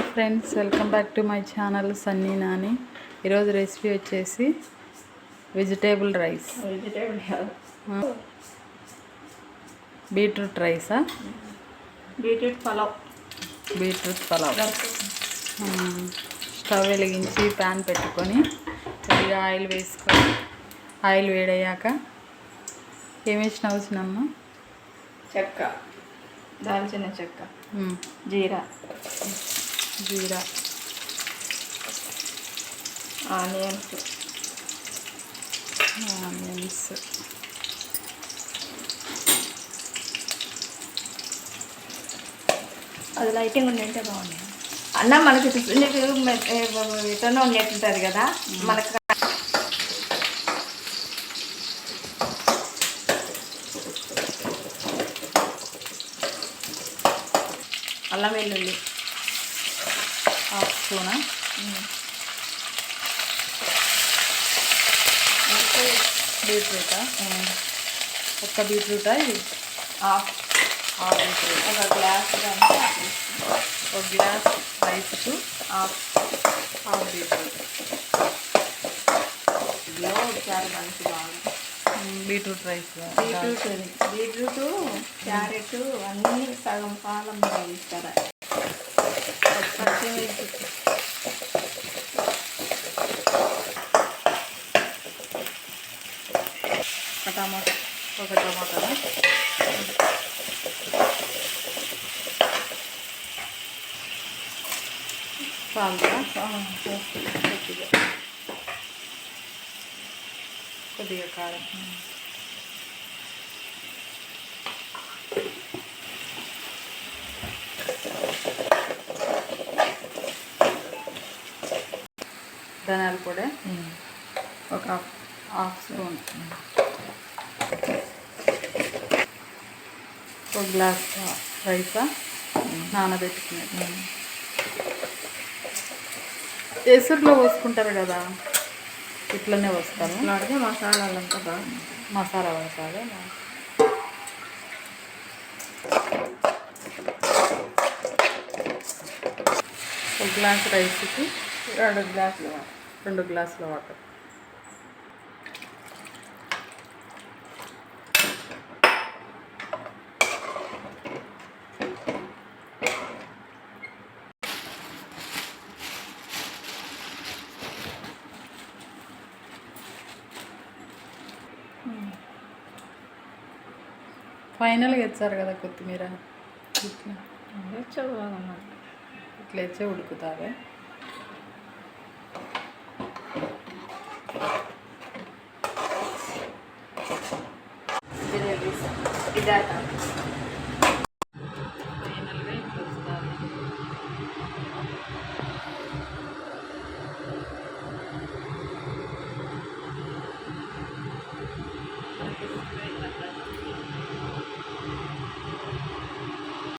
Hi friends welcome back to my channel Sunny Nani. ఈరోజు recipe వచ్చేసి vegetable rice. Beetroot రైసా? Beetroot pulao. Beetroot pulao. Stove వెలిగించి pan పెట్టుకొని కొద్దిగా oil వేసుకొని ఆయిల్ వేడయ్యాక ఏం వేసిన అవసరమ్మా చెక్క. దాల్చిన చెక్క. జీరా. జీరా ఆనియన్స్ ఆనియన్స్. అది లైటింగ్ ఉండింటే బాగుంది. అన్న మనకి నీకు రిటర్న్ ఉండేటుంటుంది కదా మనకు అల్లం వెల్లుల్లి. హాఫ్ స్పూనా. బీట్రూటా ఒక్క బీట్రూటా ఇది హాఫ్. Half beetroot. ఒక గ్లాస్ కనుక ఒక గ్లాస్ రైస్కు హాఫ్. Half beetroot. ఇదిలో ఒకసారి మనకి బాగా. Beetroot rice beetroot beetroot carrot అన్నీ సగం పాలం ఇస్తారా ఒక టమాటా ఒక టమాటా సాల్టా కొద్దిగా కొద్దిగా కారం ధనియాల పొడి ఒక హాఫ్ హాఫ్ స్పూన్. ఒక గ్లాస్ రైసా నానబెట్టుకునేది. ఎసురులో పోసుకుంటారు కదా ఇట్లనే పోస్తారు. అలాగే మసాలాలంతా బాగా మసాలా పడతారు ఒక గ్లాస్ రైస్కి రెండు గ్లాసులు. రెండు గ్లాసుల వాటర్. ఫైనల్గా ఇచ్చారు కదా కొత్తిమీర. ఇట్లా ఇట్లా ఇచ్చే ఉడుకుతారు ఇదాక